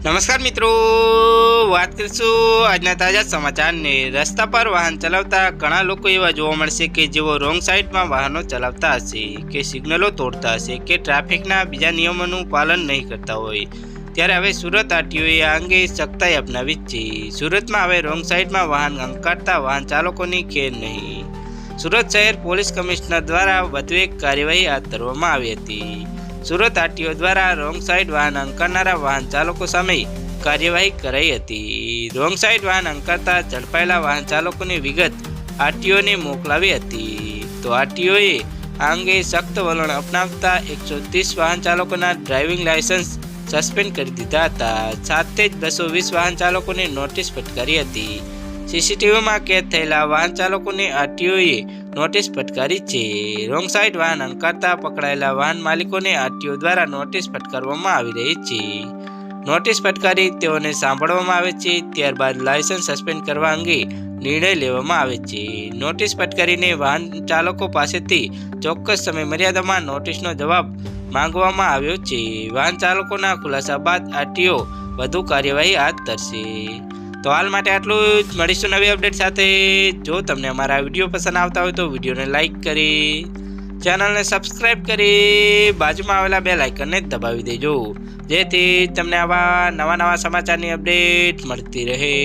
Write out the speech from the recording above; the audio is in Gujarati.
નમસ્કાર મિત્રો, વાત કરીશું આજના તાજા સમાચારને. રસ્તા પર વાહન ચલાવતા ઘણા લોકો એવા જોવા મળશે કે જેઓ રોંગ સાઈડમાં વાહનો ચલાવતા હશે, કે સિગ્નલો તોડતા હશે, કે ટ્રાફિકના બીજા નિયમોનું પાલન નહીં કરતા હોય. ત્યારે હવે સુરત આરટીઓએ આ અંગે સખ્તાઈ અપનાવી જ છે. સુરતમાં હવે રોંગ સાઈડમાં વાહન અંકારતા વાહન ચાલકોની ખેર નહીં. સુરત શહેર પોલીસ કમિશનર દ્વારા વધુ એક કાર્યવાહી હાથ ધરવામાં આવી હતી. સુરત આરટીઓ દ્વારા રોંગ સાઈડ વાહન અંકારનારા વાહન ચાલકો સામે કાર્યવાહી કરાઈ હતી. રોંગ સાઈડ વાહન અંકારતા ઝડપાયેલા વાહન ચાલકોની વિગત આરટીઓને મોકલાવી હતી. તો આરટીઓએ આ અંગે સખ્ત વલણ અપનાવતા એકસો ત્રીસ વાહન ચાલકોના ડ્રાઇવિંગ લાયસન્સ સસ્પેન્ડ કરી દીધા હતા. સાથે જ બસો વીસ વાહન ચાલકોને નોટિસ ફટકારી હતી. સીસીટીવીમાં કેદ થયેલા વાહન ચાલકોને આરટીઓએ નોટિસ ફટકારી છે. રોંગ સાઈડ વાહન અંકારતા પકડાયેલા વાહન માલિકોને આરટીઓ દ્વારા નોટિસ ફટકારવામાં આવી રહી છે. નોટિસ ફટકારી તેઓને સાંભળવામાં આવે છે, ત્યારબાદ લાયસન્સ સસ્પેન્ડ કરવા અંગે નિર્ણય લેવામાં આવે છે. નોટિસ ફટકારીને વાહન ચાલકો પાસેથી ચોક્કસ સમય મર્યાદામાં નોટિસનો જવાબ માંગવામાં આવ્યો છે. વાહન ચાલકોના ખુલાસા બાદ આરટીઓ વધુ કાર્યવાહી હાથ ધરશે. તો હાલ માટે આટલું જ. મળીશું નવી અપડેટ સાથે. જો તમને અમારા વીડિયો પસંદ આવતા હોય તો વિડીયોને લાઇક કરી ચેનલને સબસ્ક્રાઇબ કરી, બાજુમાં આવેલા બે લાઇકનને દબાવી દેજો. જેથી તમને આવા નવા નવા સમાચારની અપડેટ મળતી રહે.